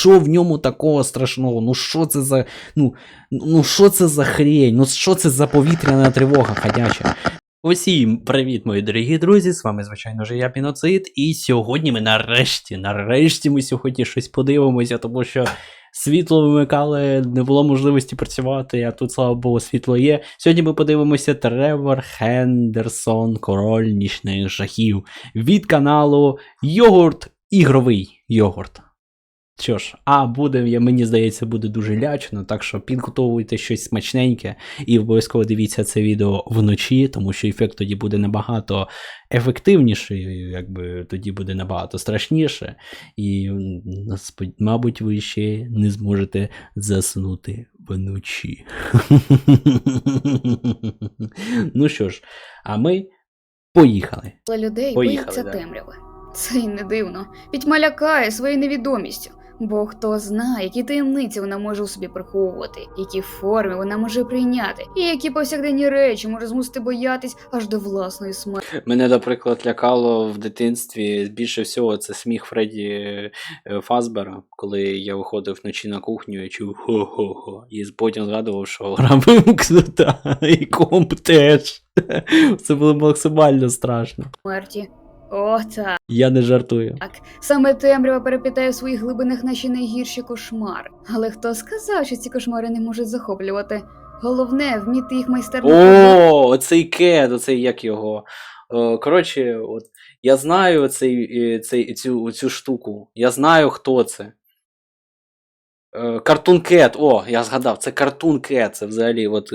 що в ньому такого страшного? Ну що це за. Ну, ну що це за хрень? Ну що це за повітряна тривога ходяча? Усім привіт, мої дорогі друзі! З вами, звичайно ж, я Піноцид. І сьогодні ми нарешті, нарешті ми сьогодні щось подивимося, тому що світло вимикали, не було можливості працювати, а тут, слава Богу, світло є. Сьогодні ми подивимося Тревор Хендерсон, король нічних жахів від каналу Йогурт Ігровий Йогурт. Що ж, а буде, я- мені здається, буде дуже лячно, так що підготовуйте щось смачненьке і обов'язково дивіться це відео вночі, тому що ефект тоді буде набагато ефективніший, якби тоді буде набагато страшніше, і, мабуть, ви ще не зможете заснути вночі. ну що ж, а ми поїхали. Людей боїться темряви. Це й не дивно. Пітьма лякає своєю невідомістю. Бо хто знає, які таємниці вона може у собі приховувати, які форми вона може прийняти, і які повсякденні речі може змусити боятись аж до власної смерті. Мене, наприклад, лякало в дитинстві більше всього це сміх Фредді е, Фазбера, коли я виходив вночі на кухню і чув хо-хо-хо. І потім згадував, що гра вимкнута, і комп теж. Це було максимально страшно. О, так. Я не жартую. Так, Саме темрява перепітає в своїх глибинах наші найгірші кошмари. Але хто сказав, що ці кошмари не можуть захоплювати? Головне вміти їх майстерно. О, оцей кед, оцей як його. Е, Коротше, от я знаю цей, е, цей, цю, цю штуку. Я знаю, хто це. Картун Cat, о, я згадав, це Cartoon Cat, це взагалі. От,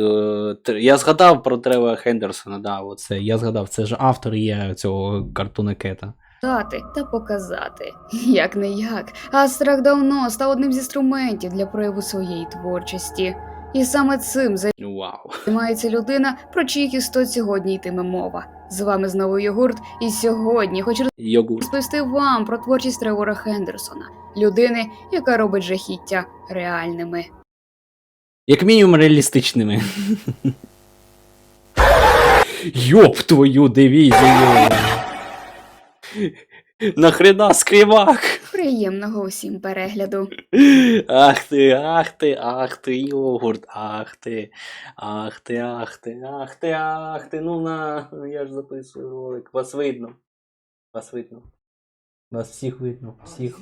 е, я згадав про Трева Хендерсона, да, оце, я згадав, це ж автор є цього Cartoon Кета. Дати та показати. Як не як. астрах давно став одним з інструментів для прояву своєї творчості. І саме цим займається людина, про чиїх істот сьогодні йтиме мова. З вами знову Йогурт, і сьогодні хочу розповісти вам про творчість Тревора Хендерсона, людини, яка робить жахіття реальними. Як мінімум реалістичними. Йоп твою дивізію. Нахрена скривак? Приємного усім перегляду. Ах ти, ах ти, ах ти, йогурт, ах ти, ах ти, ах ти, ах ти, ах ти, ну на, я ж записую ролик. Вас видно. Вас видно. Вас всіх видно, всіх.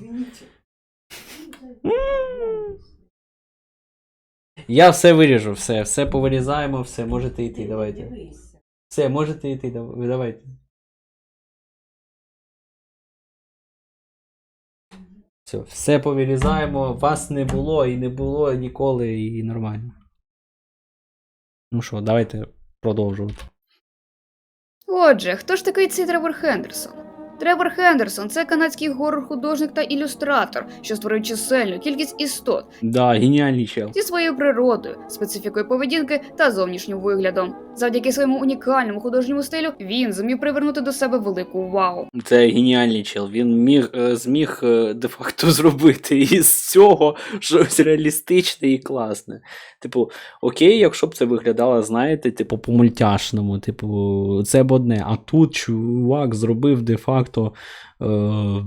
Я все виріжу, все, все повирізаємо, все, можете йти, давайте. Все, можете йти, давайте. Все, все повирізаємо, вас не було і не було ніколи, і нормально. Ну що, давайте продовжувати. Отже, хто ж такий цей Тревор Хендерсон? Тревор Хендерсон це канадський горор-художник та ілюстратор, що створив чисельну кількість істот Да, геніальний чел. зі своєю природою, специфікою поведінки та зовнішнім виглядом. Завдяки своєму унікальному художньому стилю він зумів привернути до себе велику увагу. Це геніальний чел. Він міг, е, зміг е, де-факто зробити із цього щось реалістичне і класне. Типу, окей, якщо б це виглядало, знаєте, типу, по-мультяшному, типу, це б одне. А тут чувак зробив де-факто. Е-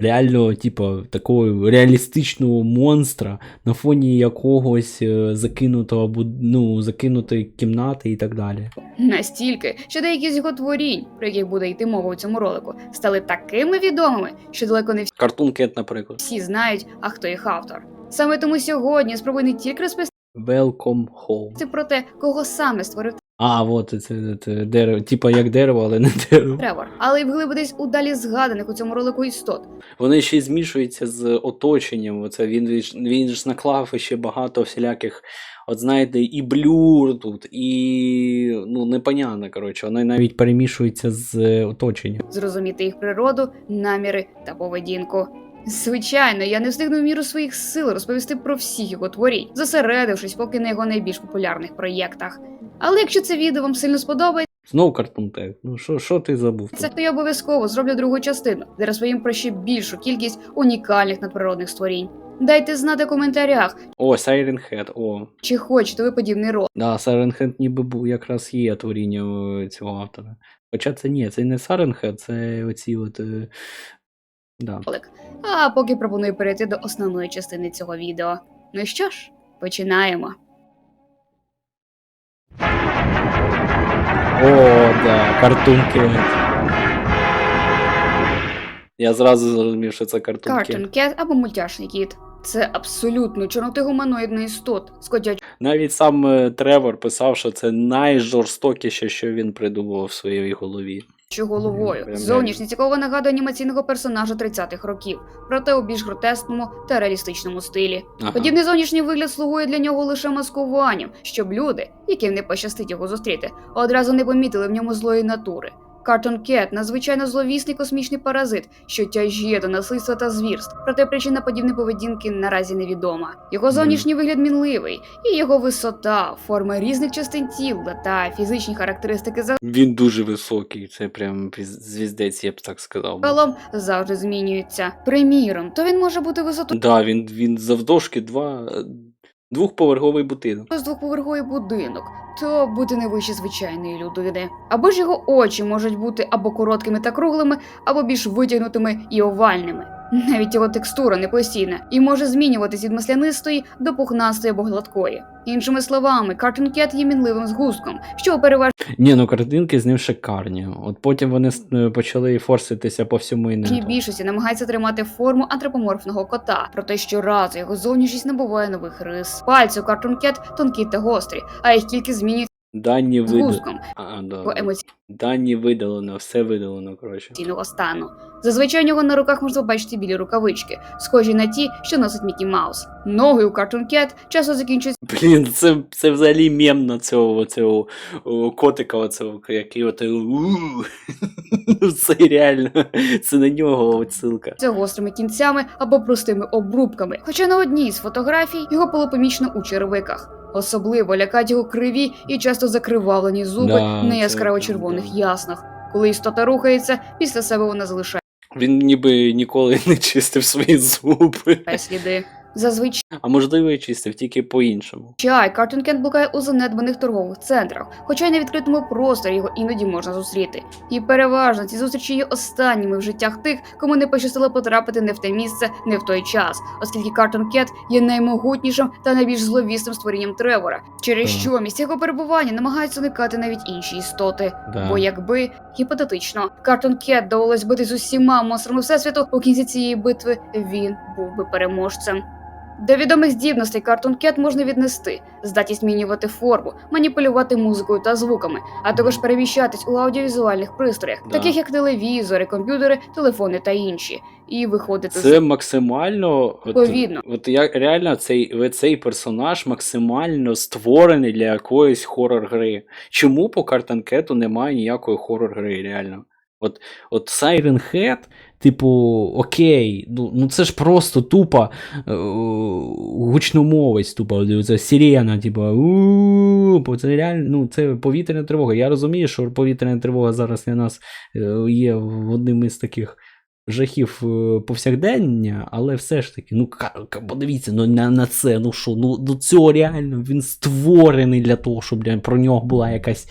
Реально, типу, такого реалістичного монстра на фоні якогось е, закинутого ну, закинутої кімнати і так далі. Настільки, що деякі з його творінь, про яких буде йти мова у цьому ролику, стали такими відомими, що далеко не Картун Кет, наприклад. всі знають, а хто їх автор. Саме тому сьогодні я спробую не тільки розповісти Welcome home. про те, кого саме створив А, от це, це, це дерево, типа як дерево, але не дерево. Тревор, але й вглибитись у далі згаданих у цьому ролику істот. Вони ще й змішуються з оточенням. Оце він, він ж наклав ще багато всіляких, от знаєте, і блюр тут, і ну, непонятно, коротше, вони навіть перемішуються з е, оточенням. зрозуміти їх природу, наміри та поведінку. Звичайно, я не встигну в міру своїх сил розповісти про всі його творінь, зосередившись поки на його найбільш популярних проєктах. Але якщо це відео вам сильно сподобається, Знов картонтек. Ну що, що ти забув? тут? то я обов'язково зроблю другу частину, де розповім про ще більшу кількість унікальних надприродних створінь. Дайте знати в коментарях, О, Siren Head, о. чи хочете ви подібний ролик. Да, Siren Head ніби був якраз є творіння е, цього автора. Хоча це ні, це не Siren Head, це оці от. е, Да. А поки пропоную перейти до основної частини цього відео. Ну що ж, починаємо. О, да, картунки. Я зразу зрозумів, що це картунки. Cartoon або мультяшний кіт. Це абсолютно чорноти гуманоїдний істот з Навіть сам е, Тревор писав, що це найжорстокіше, що він придумав в своїй голові. Головою. зовнішні Зовнішність якого нагадує анімаційного персонажа 30-х років, проте у більш гротескному та реалістичному стилі. Ага. Подібний зовнішній вигляд слугує для нього лише маскуванням, щоб люди, яким не пощастить його зустріти, одразу не помітили в ньому злої натури. Cartoon Cat – надзвичайно зловісний космічний паразит, що тяжіє до насильства та звірств. Проте причина подібної поведінки наразі невідома. Його зовнішній вигляд мінливий, і його висота, форма різних частин тіла та фізичні характеристики за Він дуже високий, це прям звіздець, я б так сказав. загалом завжди змінюються. Приміром, то він може бути висотою Да, він, він завдовжки два, двохповерховий будинок. з двохповерховий будинок, то бути не вище звичайної людини. Або ж його очі можуть бути або короткими та круглими, або більш витягнутими і овальними. Навіть його текстура не постійна і може змінюватись від маслянистої до пухнастої або гладкої. Іншими словами, Cartoon Cat є мінливим згустком, що переважно Ні, ну картинки з ним шикарні. От потім вони е, почали форситися по всьому інтернету. більшості намагається тримати форму антропоморфного кота, проте щоразу його зовнішність набуває нових рис. Пальці у Cartoon Cat тонкі та гострі, а їх кілька змінюється Дані з видалено. да. Дані видалено, все видалено, коротше. емоційного стану. Зазвичай у нього на руках можна побачити білі рукавички, схожі на ті, що носить Мікі Маус. Ноги у Cartoon Cat часто закінчуються Блін, це, це взагалі мем на цього, цього о, котика, оцього, який от Це реально, це на нього отсилка. гострими кінцями або простими обрубками. Хоча на одній з фотографій його було помічено у черевиках. Особливо лякать його криві і часто закривавлені зуби Да, на це яскраво червоних да. яснах. Коли істота рухається, після себе вона залишає Він ніби ніколи не чистив свої зуби. сліди. Зазвичай А можливо, і чистив, тільки по-іншому. Чай Cartoon Cat блукає у занедбаних торгових центрах, хоча й на відкритому просторі його іноді можна зустріти. І переважно ці зустрічі є останніми в життях тих, кому не пощастило потрапити не в те місце, не в той час, оскільки Cartoon Cat є наймогутнішим та найбільш зловісним створінням Тревора, через Так. що місця його перебування намагаються уникати навіть інші істоти. Да. Бо якби гіпотетично Cartoon Cat довелось бити з усіма монстрами всесвіту, у кінці цієї битви він був би переможцем. До відомих здібностей Cat можна віднести здатність змінювати форму, маніпулювати музикою та звуками, а також переміщатись у аудіовізуальних пристроях, Да. таких як телевізори, комп'ютери, телефони та інші, і виходити Це максимально. От, Повідно. от як реально цей, цей персонаж максимально створений для якоїсь хорор-гри. Чому по Картанкету немає ніякої хорор-гри, реально? От, от Siren Head, типу, окей, ну, ну це ж просто тупо е, гучномовець, тупо це сирена, типу, це реально, ну, це повітряна тривога. Я розумію, що повітряна тривога зараз для нас е, є одним із таких жахів е, повсякдення, але все ж таки, ну подивіться ну, на, на це, ну що, ну до цього реально він створений для того, щоб бля, про нього була якась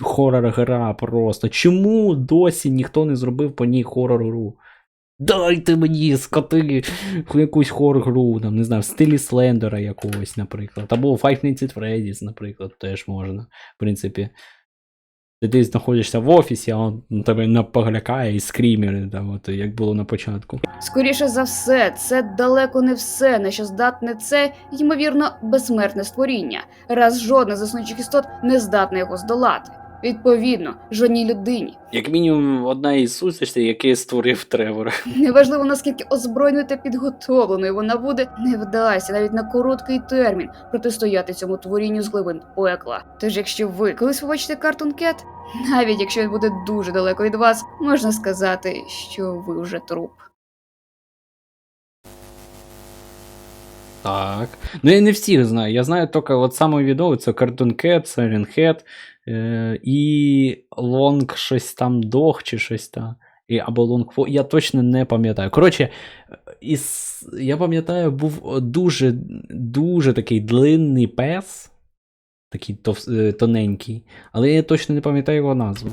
хорор-гра просто. Чому досі ніхто не зробив по ній хорор-гру? Дайте мені скоти якусь хорор-гру, там, не знаю, в стилі Слендера якогось, наприклад. Або Five Nights at Freddy's, наприклад, теж можна, в принципі. Ти знаходишся в офісі, а он тебе наполякає і скрімери, там, от, як було на початку. Скоріше за все, це далеко не все, на що здатне це, ймовірно, безсмертне створіння, раз жодна з існуючих істот не здатна його здолати. Відповідно, жодній людині. Як мінімум, одна із зустрічей, який створив Тревора. Неважливо наскільки озброєною та підготовленою вона буде, не вдасться навіть на короткий термін протистояти цьому творінню з глибин пекла. Тож, якщо ви колись побачите Cartoon Cat, навіть якщо він буде дуже далеко від вас, можна сказати, що ви вже труп. Так. Ну я не всіх знаю. Я знаю тільки от саме відомо це Cartoon Cat, Siren Head е, і лонг щось там дох чи щось там. І, або лонг-фо. я точно не пам'ятаю. Коротше, із, я пам'ятаю, був дуже, дуже такий длинний пес, такий е, тоненький, але я точно не пам'ятаю його назву.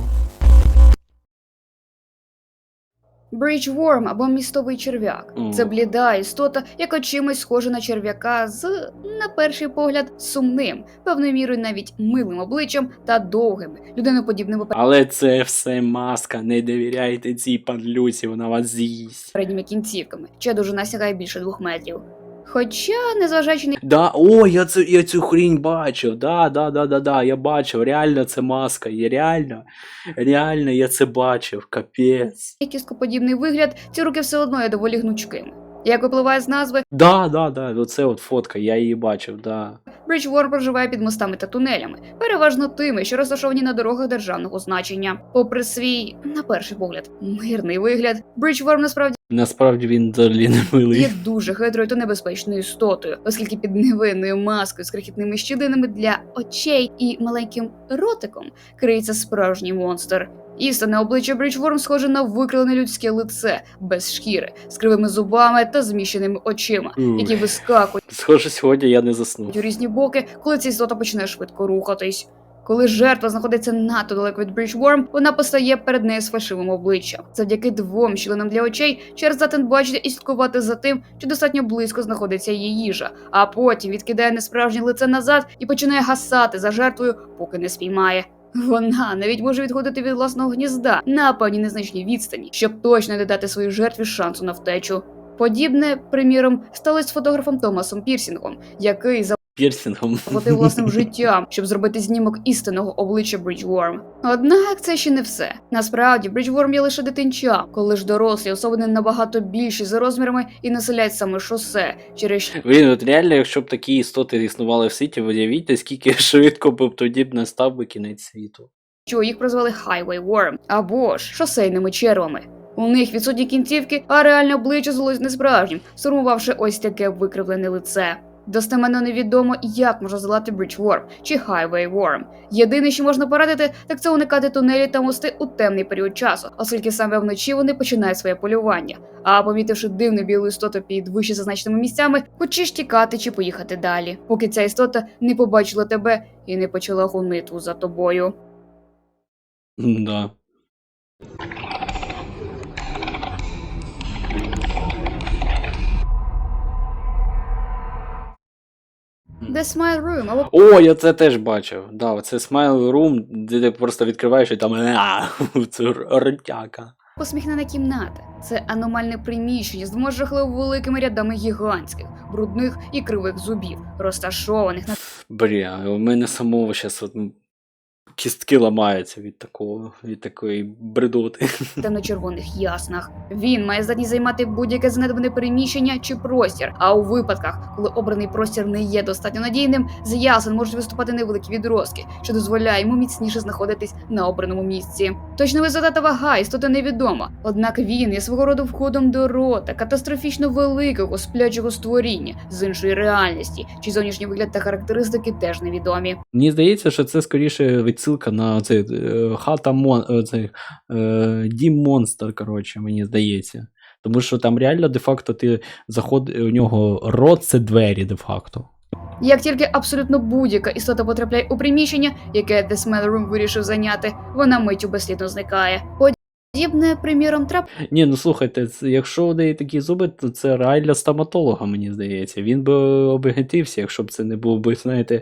Bridgeworm або містовий черв'як. mm. Це бліда істота, яка чимось схожа на черв'яка з, на перший погляд, сумним, певною мірою навіть милим обличчям та довгими, людиноподібними Але це все маска, не довіряйте цій панлюці, вона вас з'їсть. передніми кінцівками, чия дуже сягає більше двох метрів. Хоча, незважаючи на Да, о, я цю, я цю хрінь бачив. Да, да, да, да, да, я бачив. Реально це маска. є, реально, реально я це бачив. Капець. кіскоподібний вигляд, ці руки все одно є доволі гнучкими. Як випливає з назви, Да, да, да, оце от фотка, я її бачив, да. Bridgeworm проживає під мостами та тунелями, переважно тими, що розташовані на дорогах державного значення. Попри свій, на перший погляд, мирний вигляд, Bridgeworm насправді Насправді він взагалі не милий. є дуже хитрою та небезпечною істотою, оскільки під невинною маскою з крихітними щілинами для очей і маленьким ротиком криється справжній монстр. Істинне обличчя Bridgeworm схоже на викрилене людське лице без шкіри, з кривими зубами та зміщеними очима, Ух. які вискакують. Схоже, сьогодні я не заснув. у різні боки, коли ця істота починає швидко рухатись. Коли жертва знаходиться надто далеко від Bridgeworm, вона постає перед нею з фальшивим обличчям. Завдяки двом щілинам для очей через здатен бачити і слідкувати за тим, чи достатньо близько знаходиться її їжа, а потім відкидає несправжнє лице назад і починає гасати за жертвою, поки не спіймає. Вона навіть може відходити від власного гнізда на певні незначній відстані, щоб точно не дати своїй жертві шансу на втечу. Подібне, приміром, сталося з фотографом Томасом Пірсінгом, який Пірсингом. заплатив власним життям, щоб зробити знімок істинного обличчя Bridgeworm. Однак це ще не все. Насправді, Bridgeworm є лише дитинча, коли ж дорослі особи не набагато більші за розмірами і населяють саме шосе, через Блін, от реально, якщо б такі істоти існували в світі, уявіть, скільки швидко б тоді б настав би кінець світу. що їх прозвали Highway Worm, або ж шосейними червами. У них відсутні кінцівки, а реальне обличчя здалось несправжнім, сформувавши ось таке викривлене лице. Достеменно невідомо, як можна здолати Bridgeworm чи Highway Worm. Єдине, що можна порадити, так це уникати тунелі та мости у темний період часу, оскільки саме вночі вони починають своє полювання. А помітивши дивну білу істоту під вище зазначеними місцями, хочеш тікати чи поїхати далі, поки ця істота не побачила тебе і не почала гонитву за тобою. Да. The Smile Room або О, я це теж бачив. Да, це Smile Room, де ти просто відкриваєш і там це ртяка. посміхнена кімната. Це аномальне приміщення з двома жахливо великими рядами гігантських, брудних і кривих зубів, розташованих на Бля, у мене самого зараз кістки ламаються від такого, від такої бредоти. темно-червоних яснах. Він має здатність займати будь-яке занедбане переміщення чи простір. А у випадках, коли обраний простір не є достатньо надійним, з ясен можуть виступати невеликі відростки, що дозволяє йому міцніше знаходитись на обраному місці. Точна висота та вага істоти невідома. Однак він є свого роду входом до рота катастрофічно великого сплячого створіння з іншої реальності, чи зовнішній вигляд та характеристики теж невідомі. Мені здається, що це скоріше відсилка на цей е, хата мон, е, цей, е, дім монстр, коротше, мені здається. Тому що там реально де-факто ти заход, у нього рот це двері де-факто. Як тільки абсолютно будь-яка істота потрапляє у приміщення, яке The Smell Room вирішив зайняти, вона миттю безслідно зникає. Подібне, приміром, трап Ні, ну слухайте, якщо у неї такі зуби, то це реально стоматолога, мені здається. Він би обігатився, якщо б це не був би, знаєте,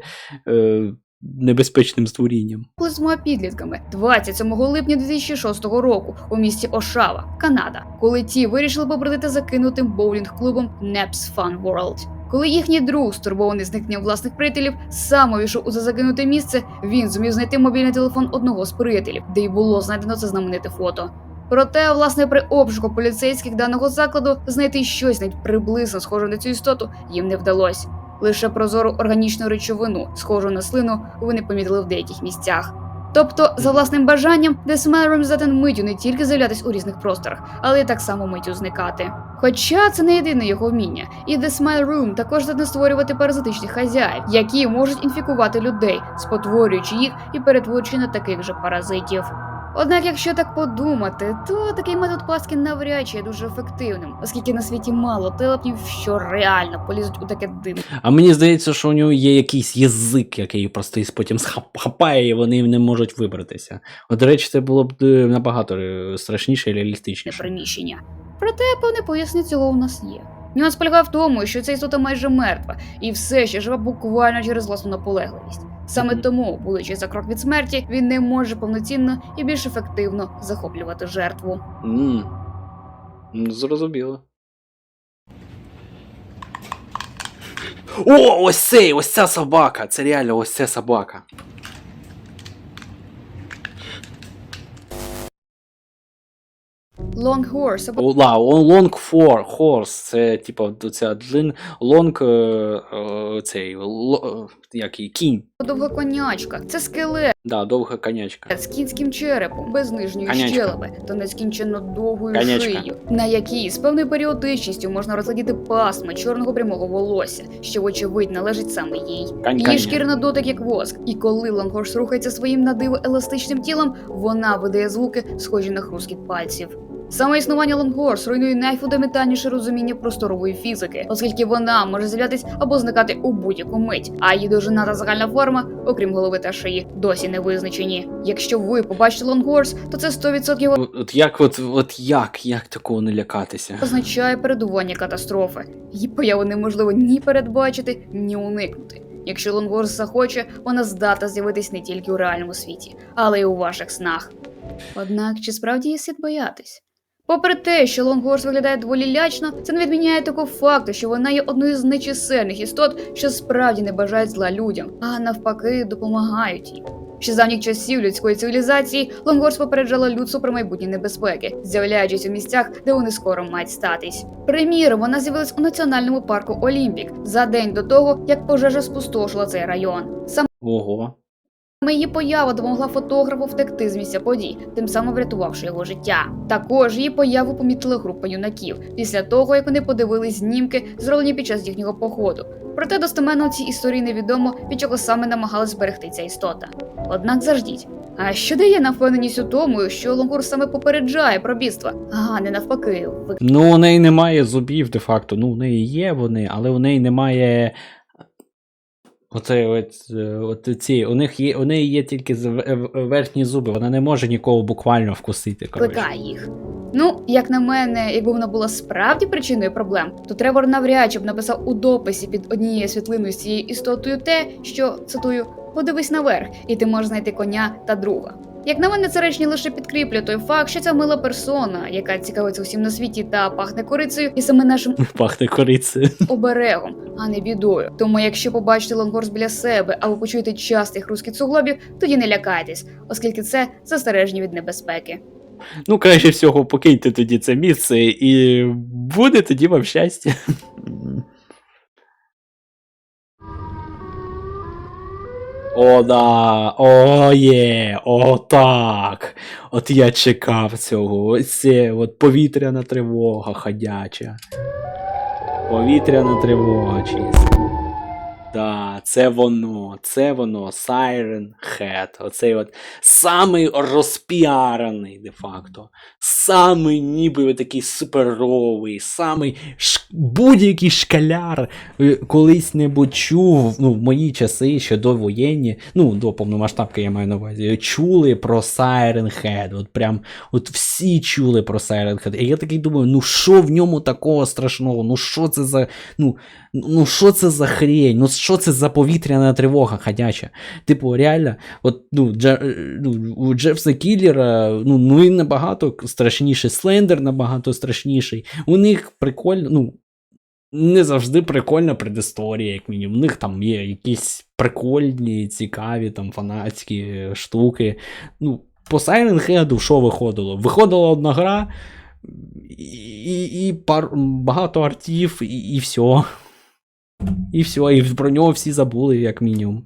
небезпечним створінням. з двома підлітками 27 липня 2006 року у місті Ошава, Канада, коли ті вирішили побродити закинутим боулінг-клубом Neps Fun World. Коли їхній друг, стурбований зникненням власних приятелів, сам увійшов у закинуте місце, він зумів знайти мобільний телефон одного з приятелів, де й було знайдено це знамените фото. Проте, власне, при обшуку поліцейських даного закладу знайти щось навіть приблизно схоже на цю істоту їм не вдалося. Лише прозору органічну речовину, схожу на слину, вони помітили в деяких місцях. Тобто, за власним бажанням, Room здатен миттю не тільки з'являтись у різних просторах, але й так само миттю зникати. Хоча це не єдине його вміння, і The Smile Room також здатен створювати паразитичних хазяїв, які можуть інфікувати людей, спотворюючи їх і перетворюючи на таких же паразитів. Однак, якщо так подумати, то такий метод пастки навряд чи є дуже ефективним, оскільки на світі мало телепнів, що реально полізуть у таке дивне А мені здається, що у нього є якийсь язик, який просто із потім схап- хапає, і вони не можуть вибратися. От, до речі, це було б е, набагато е, страшніше і реалістичніше. приміщення. Проте певне пояснення цього у нас є. Нюанс полягає в тому, що ця істота майже мертва і все ще живе буквально через власну наполегливість. Саме тому, будучи за крок від смерті, він не може повноцінно і більш ефективно захоплювати жертву. Ну, Зрозуміло. О, ось цей, ось ця собака. Це реально ось ця собака. Long Horse або ла, long for, horse, це типа ця длин, long, е, е, цей, ло, е, як її, кінь. довга конячка. Це скелет Да, довга конячка. з кінським черепом, без нижньої Конячка. щелепи та нескінченно довгою Конячка. шиєю, на якій з певною періодичністю можна розглядіти пасми чорного прямого волосся, що вочевидь належить саме їй. Кань Її шкіра на дотик як воск, і коли Лонгхорс рухається своїм надиво еластичним тілом, вона видає звуки, схожі на хрускіт пальців. Саме існування Лонгхорс руйнує найфундаментальніше розуміння просторової фізики, оскільки вона може з'являтись або зникати у будь-яку мить, а її довжина та загальна форма, окрім голови та шиї, досі не визначені. Якщо ви побачите Лонгхорс, то це 100% От, от як, от, от як, як такого не лякатися? означає передування катастрофи. Її появу неможливо ні передбачити, ні уникнути. Якщо Лонгорс захоче, вона здатна з'явитись не тільки у реальному світі, але й у ваших снах. Однак, чи справді є слід боятись? Попри те, що Лонгорс виглядає доволі лячно, це не відміняє такого факту, що вона є одною з нечисельних істот, що справді не бажають зла людям, а навпаки допомагають їм. Ще з давніх часів людської цивілізації Лонгорс попереджала людство про майбутні небезпеки, з'являючись у місцях, де вони скоро мають статись. Приміром, вона з'явилась у національному парку Олімпік за день до того, як пожежа спустошила цей район. Саме Ого. Її поява допомогла фотографу втекти з місця подій, тим самим врятувавши його життя. Також її появу помітила група юнаків після того, як вони подивились знімки, зроблені під час їхнього походу. Проте достеменно у цій історії невідомо, від чого саме намагалась зберегти ця істота. Однак заждіть. А що дає нам впевненість у тому, що Лонгур саме попереджає про бідства, а не навпаки, Ну, у неї немає зубів, де-факто. Ну, у неї є вони, але у неї немає. Оце от, е, от ці, у них є, у неї є тільки верхні зуби, вона не може нікого буквально вкусити. Кликає їх. Ну, як на мене, якби вона була справді причиною проблем, то Тревор навряд чи б написав у дописі під однією світлиною з цією істотою те, що цитую: подивись наверх, і ти можеш знайти коня та друга. Як на мене, це речення лише підкріплює той факт, що ця мила персона, яка цікавиться усім на світі та пахне корицею, і саме нашим Пахне корицею. оберегом, а не бідою. Тому, якщо побачите лонгорс біля себе або почуєте частий хрускіт суглобів, тоді не лякайтесь, оскільки це застереження від небезпеки. Ну, краще всього, покиньте тоді це місце, і буде тоді вам щастя. О, да, о, є, о, так. От я чекав цього. Ось це от повітряна тривога ходяча. Повітряна тривога чиста. Да, це воно, це воно, Siren Head. Оцей от самий розпіараний, де-факто. Самий ніби такий суперовий, самий будь-який шкаляр е, колись-небудь чув, ну, в мої часи, ще довоєнні, ну, до повномасштабки я маю на увазі, чули про Siren Head. От прям, от всі чули про Siren Head. І я такий думаю, ну що в ньому такого страшного? Ну що це за. Ну, ну що це за хрень? Ну що це за повітряна тривога ходяча? Типу, реально, от ну, Дже, е, ну у Джефса Кіллера, ну, ну він набагато страшніший, Слендер набагато страшніший. У них прикольно, ну. Не завжди прикольна предісторія, як мінімум. У них там є якісь прикольні, цікаві, там фанатські штуки. Ну, по Silent Head що виходило? Виходила одна гра, і, і, і пар, багато артів, і, і все. І все, і про нього всі забули, як мінімум.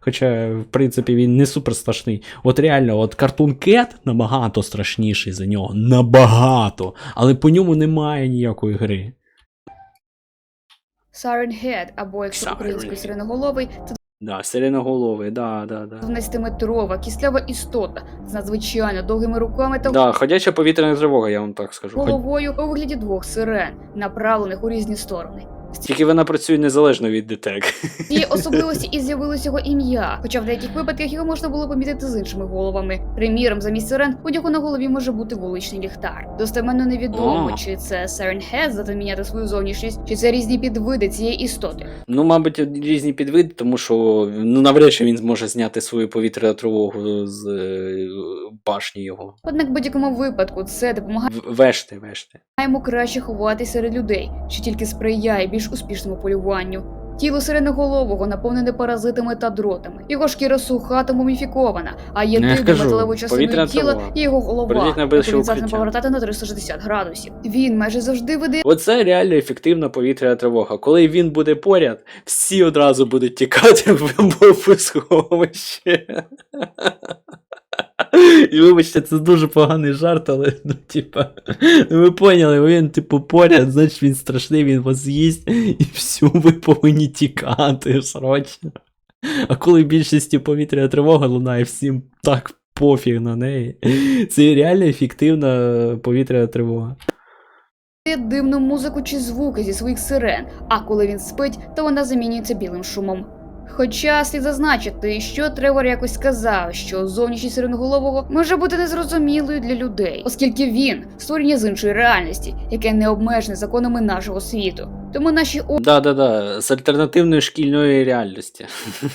Хоча, в принципі, він не супер страшний. От реально, от Cartoon Cat набагато страшніший за нього. Набагато. Але по ньому немає ніякої гри. Siren Head, або якщо українською сиреноголовий, то Да, сиреноголовий, да, да, да. 12-метрова кислява істота з надзвичайно довгими руками та Да, ходяча повітряна тривога, я вам так скажу. Головою у вигляді двох сирен, направлених у різні сторони. Тільки вона працює незалежно від ДТЕК. цієї особливості і з'явилось його ім'я, хоча в деяких випадках його можна було помітити з іншими головами. Приміром, замість сирен у нього на голові може бути вуличний ліхтар. Достеменно невідомо, А. чи це Сирен Хед здатен міняти свою зовнішність, чи це різні підвиди цієї істоти. Ну, мабуть, різні підвиди, тому що ну навряд чи він зможе зняти свою повітряну тривогу з е, башні його. Однак в будь-якому випадку це допомагає В- Вешти, вешти. йому краще ховатися серед людей, що тільки сприяє більш успішному полюванню. Тіло сиреноголового наповнене паразитами та дротами. Його шкіра суха та муміфікована, а Ну, єдиною металевою частиною тіла є його голова, яку він повертати на 360 градусів. Він майже завжди видає Оце реально ефективна повітряна тривога. Коли він буде поряд, всі одразу будуть тікати в бомбосховище. І вибачте, це дуже поганий жарт, але ну, типа, ну, ви поняли, він, типу, поряд, значить він страшний, він вас з'їсть, і все, ви повинні тікати срочно. А коли більшості повітряна тривога лунає, всім так пофіг на неї. Це реально ефективна повітряна тривога. дивну музику чи звуки зі своїх сирен, а коли він спить, то вона замінюється білим шумом. Хоча слід зазначити, що Тревор якось сказав, що зовнішність сиреноголового може бути незрозумілою для людей, оскільки він створення з іншої реальності, яке не обмежене законами нашого світу. Тому наші Да, да, да, з альтернативної шкільної реальності.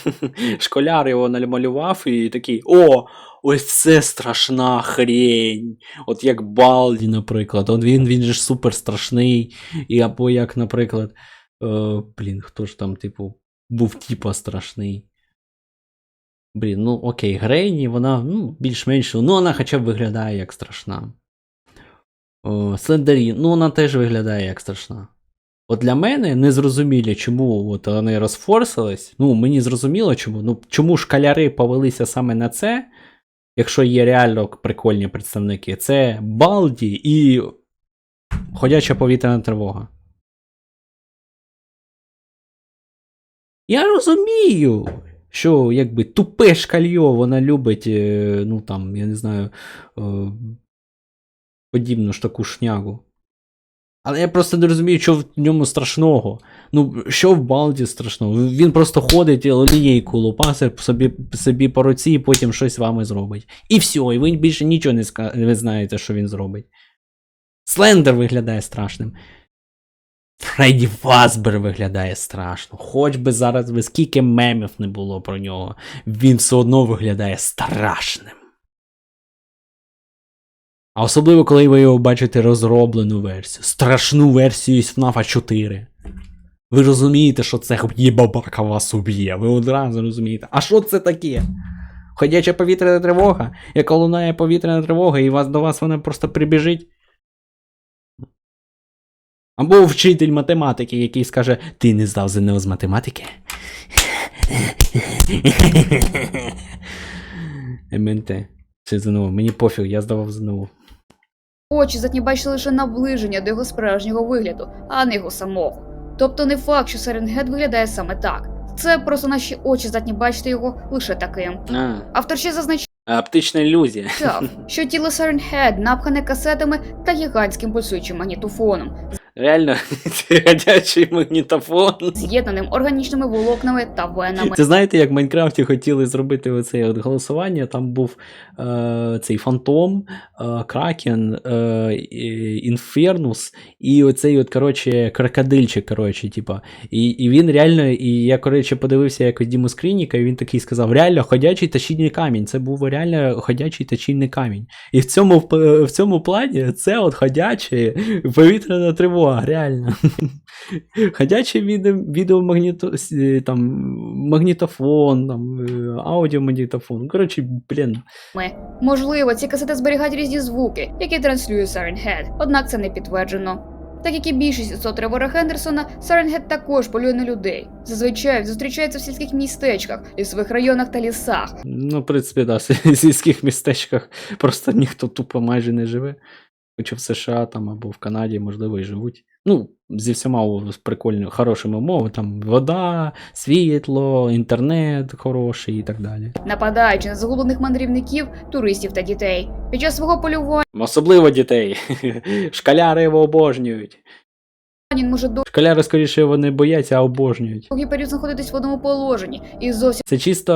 Школяр його намалював і такий: О, ось це страшна хрень. От як Балді, наприклад. От він, він же ж супер страшний. І або як, наприклад, е, блін, хто ж там, типу, був типа страшний. Блін, ну окей, Грейні, вона ну, більш-менш, ну вона хоча б виглядає як страшна. Слендері, ну вона теж виглядає як страшна. От для мене не зрозуміло, чому от вони розфорсились. Ну, мені зрозуміло, чому. Ну, чому шкаляри повелися саме на це, якщо є реально прикольні представники. Це Балді і Ходяча повітряна тривога. Я розумію, що якби тупе шкальо вона любить, е, ну там, я не знаю, е, подібну ж таку шнягу. Але я просто не розумію, що в ньому страшного. Ну, що в Балді страшного? Він просто ходить і лінійку лупасе собі, собі по руці і потім щось вами зробить. І все, і ви більше нічого не, ска... не знаєте, що він зробить. Слендер виглядає страшним. Фредді Фазбер виглядає страшно. Хоч би зараз би скільки мемів не було про нього, він все одно виглядає страшним. А особливо, коли ви його бачите розроблену версію, страшну версію із FNAF 4. Ви розумієте, що це їбабака вас уб'є. Ви одразу розумієте. А що це таке? Ходяча повітряна тривога, яка лунає повітряна тривога, і вас до вас вона просто прибіжить. Або вчитель математики, який скаже: Ти не здав ЗНО з математики? МНТ. Це ЗНО. Мені пофіг, я здавав ЗНО. очі здатні бачити лише наближення до його справжнього вигляду, а не його самого. Тобто не факт, що Сиренгет виглядає саме так. Це просто наші очі здатні бачити його лише таким. А, Автор ще зазначав, оптична ілюзія. що тіло Сиренхед напхане касетами та гігантським пульсуючим магнітофоном, Реально, це ходячий магнітофон. з'єднаним органічними волокнами та венами. Це знаєте, як в Майнкрафті хотіли зробити оце от голосування. Там був е, цей фантом, е, Кракен, е, Інфернус, і оцей, от, коротше, крокодильчик, коротше, типа. І, і він реально, і я, коротше, подивився якось Діму Скрініка, і він такий сказав: реально ходячий точильний камінь. Це був реально ходячий точильний камінь. І в цьому, в цьому плані це от ходячий повітряна тривога, реально. Ходячий відео, відеомагніто, с- там, магнітофон, там, е, аудіомагнітофон. Ну, Коротше, блін. Можливо, ці касети зберігають різні звуки, які транслює Сиренхед, однак це не підтверджено. Так як і більшість істот Тревора Хендерсона, Сиренхед також полює на людей. Зазвичай зустрічається в сільських містечках, лісових районах та лісах, Ну, в принципі, да, в сільських містечках просто ніхто тупо майже не живе. Хоча в США там або в Канаді, можливо, і живуть. Ну, зі всіма прикольними, хорошими умовами, там вода, світло, інтернет хороший і так далі. нападаючи на загублених мандрівників, туристів та дітей. Під час свого полювання Особливо дітей. Школяри його обожнюють. Він може Школяри, скоріше, вони бояться, а обожнюють. довгий період знаходитись в одному положенні і зовсім Це чисто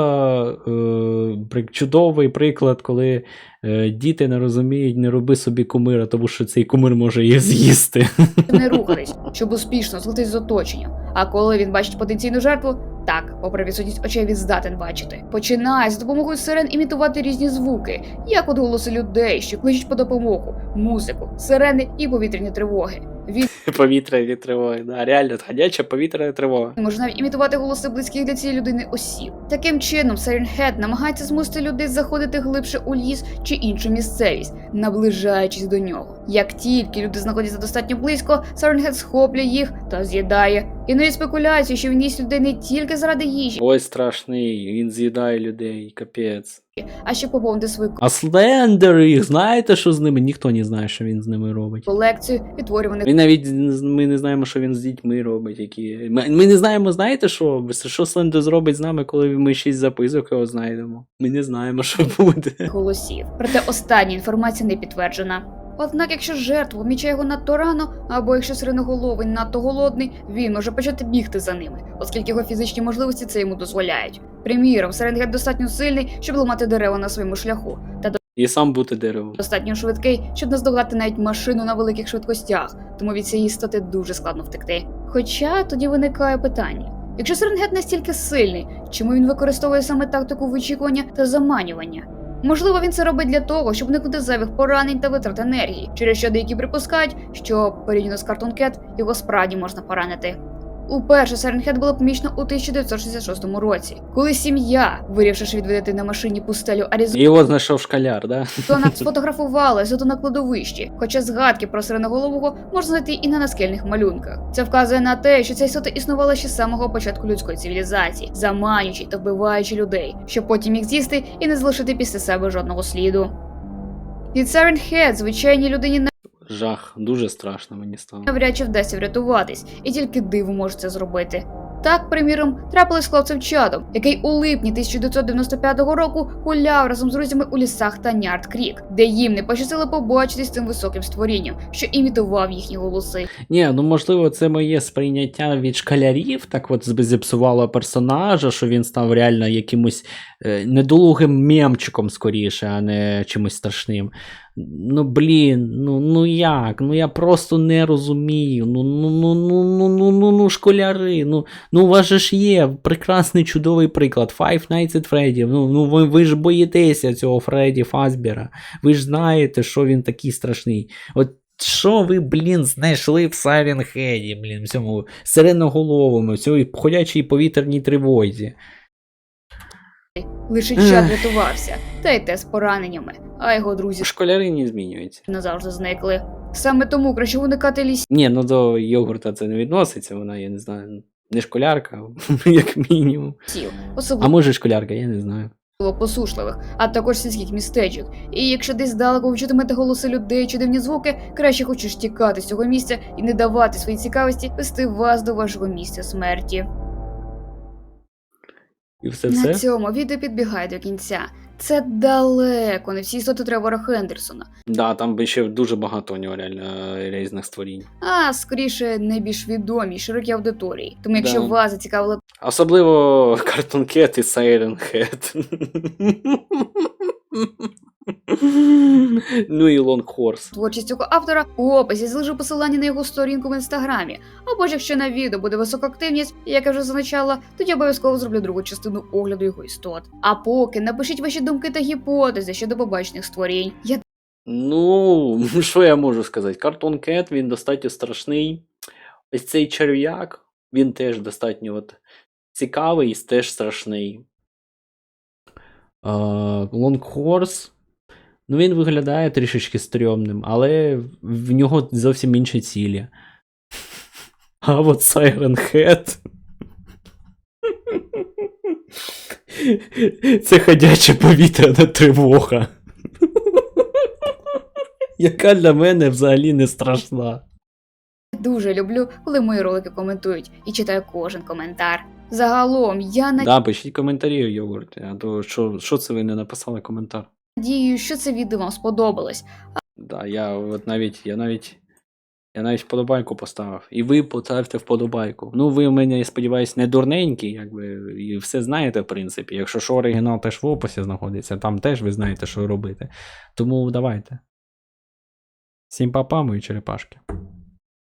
е, при- чудовий приклад, коли е, діти не розуміють, не роби собі кумира, тому що цей кумир може їх з'їсти. не рухатись, щоб успішно злитись з оточенням. А коли він бачить потенційну жертву, так, попри відсутність очей, він здатен бачити. Починає за допомогою сирен імітувати різні звуки, як от голоси людей, що кличуть по допомогу, музику, сирени і повітряні тривоги. Він Повітряні тривоги, да, реально, ходяча повітряна тривога. Можна імітувати голоси близьких для цієї людини осіб. Таким чином, Siren намагається змусити людей заходити глибше у ліс чи іншу місцевість, наближаючись до нього. Як тільки люди знаходяться достатньо близько, Siren схоплює їх та з'їдає. Існує спекуляції, що він їсть людей не тільки заради їжі, Ой, страшний, він з'їдає людей, капець. а щоб поповнити свою А слендер їх, знаєте, що з ними? Ніхто не знає, що він з ними робить. колекцію відтворюваних Він навіть ми не знаємо, що він з дітьми робить. Які... Ми, ми не знаємо, знаєте що? Що Слендер зробить з нами, коли ми шість записок його знайдемо. Ми не знаємо, що буде. голосів. Проте остання інформація не підтверджена. Однак, якщо жертва помічає його надто рано, або якщо сиреноголовий надто голодний, він може почати бігти за ними, оскільки його фізичні можливості це йому дозволяють. Приміром, сиренгет достатньо сильний, щоб ламати дерева на своєму шляху, та І сам бути деревом. достатньо швидкий, щоб наздогнати навіть машину на великих швидкостях, тому від цієї істоти дуже складно втекти. Хоча тоді виникає питання: якщо сиренгет настільки сильний, чому він використовує саме тактику вичікування та заманювання? Можливо, він це робить для того, щоб уникнути зайвих поранень та витрат енергії, через що деякі припускають, що порівняно з картонкет його справді можна поранити. Уперше Саренхед було помічено у 1966 році, коли сім'я, вирішивши відвідати на машині пустелю Аризони, його знайшов школяр, да? вона сфотографувала зото на кладовищі, хоча згадки про сиреноголового можна знайти і на наскельних малюнках. Це вказує на те, що ця істота існувала ще з самого початку людської цивілізації, заманюючи та вбиваючи людей, щоб потім їх з'їсти і не залишити після себе жодного сліду. Від Siren звичайній людині Жах, дуже страшно мені стало. навряд чи вдасться врятуватись, і тільки диво може це зробити. Так, приміром, трапилось з хлопцем Чадом, який у липні 1995 року гуляв разом з друзями у лісах та Нярд Крік, де їм не пощастило побачитись з цим високим створінням, що імітував їхні голоси. Ні, ну можливо, це моє сприйняття від школярів, так от зіпсувало персонажа, що він став реально якимось е, недолугим мемчиком скоріше, а не чимось страшним. Ну блін, ну ну як? Ну я просто не розумію. Ну ну ну ну ну ну ну ну школяри. Ну ну у вас же ж є прекрасний чудовий приклад. Five Nights at Freddy. Ну, ну ви, ви ж боїтеся цього Фредді Фазбера. Ви ж знаєте, що він такий страшний. От що ви, блін, знайшли в Head, блін, в цьому сиреноголовому, в цій ходячій повітряній тривозі. Лише. Чад рятувався, та й те з пораненнями, а його друзі Школяри не змінюються. назавжди зникли. Саме тому краще уникати лісів. Ні, ну до йогурта це не відноситься, вона, я не знаю, не школярка, як мінімум. особливо А може школярка, я не знаю. посушливих, а також сільських містечок. І якщо десь далеко ви чутимете голоси людей чи дивні звуки, краще хочеш тікати з цього місця і не давати своїй цікавості вести вас до вашого місця смерті. І все На це. цьому відео підбігає до кінця. Це далеко, не всі істоти Тревора Хендерсона, Да, там би ще дуже багато у нього реально е, різних створінь. а скоріше найбільш відомі широкі аудиторії. Тому якщо Да. вас зацікавили. Особливо картонкет і Head. ну і Horse. творчість цього автора, у описі залишу посилання на його сторінку в інстаграмі. Або ж якщо на відео буде висока активність, як я вже зазначала, тоді обов'язково зроблю другу частину огляду його істот. А поки напишіть ваші думки та гіпотези щодо побачених створінь. Я Ну, що я можу сказати? Cartoon Cat, він достатньо страшний. Ось цей черв'як, він теж достатньо от цікавий і теж страшний. Long Horse. Ну, він виглядає трішечки стрьомним, але в нього зовсім інші цілі. А от Siren Head. Це ходяча повітряна тривога. Яка для мене взагалі не страшна. Дуже люблю, коли мої ролики коментують і читаю кожен коментар. Загалом, я Да, пишіть коментарі, йогурт. А то що, що це ви не написали коментар? Надію, що це відео вам сподобалось. Да, я от навіть, я навіть. Я навіть вподобайку поставив. І ви поставте вподобайку. Ну, ви в мене, я сподіваюся, не дурненькі, якби, і все знаєте, в принципі. Якщо що, оригінал теж в описі знаходиться, там теж ви знаєте, що робити. Тому давайте. Всім папа, мої черепашки.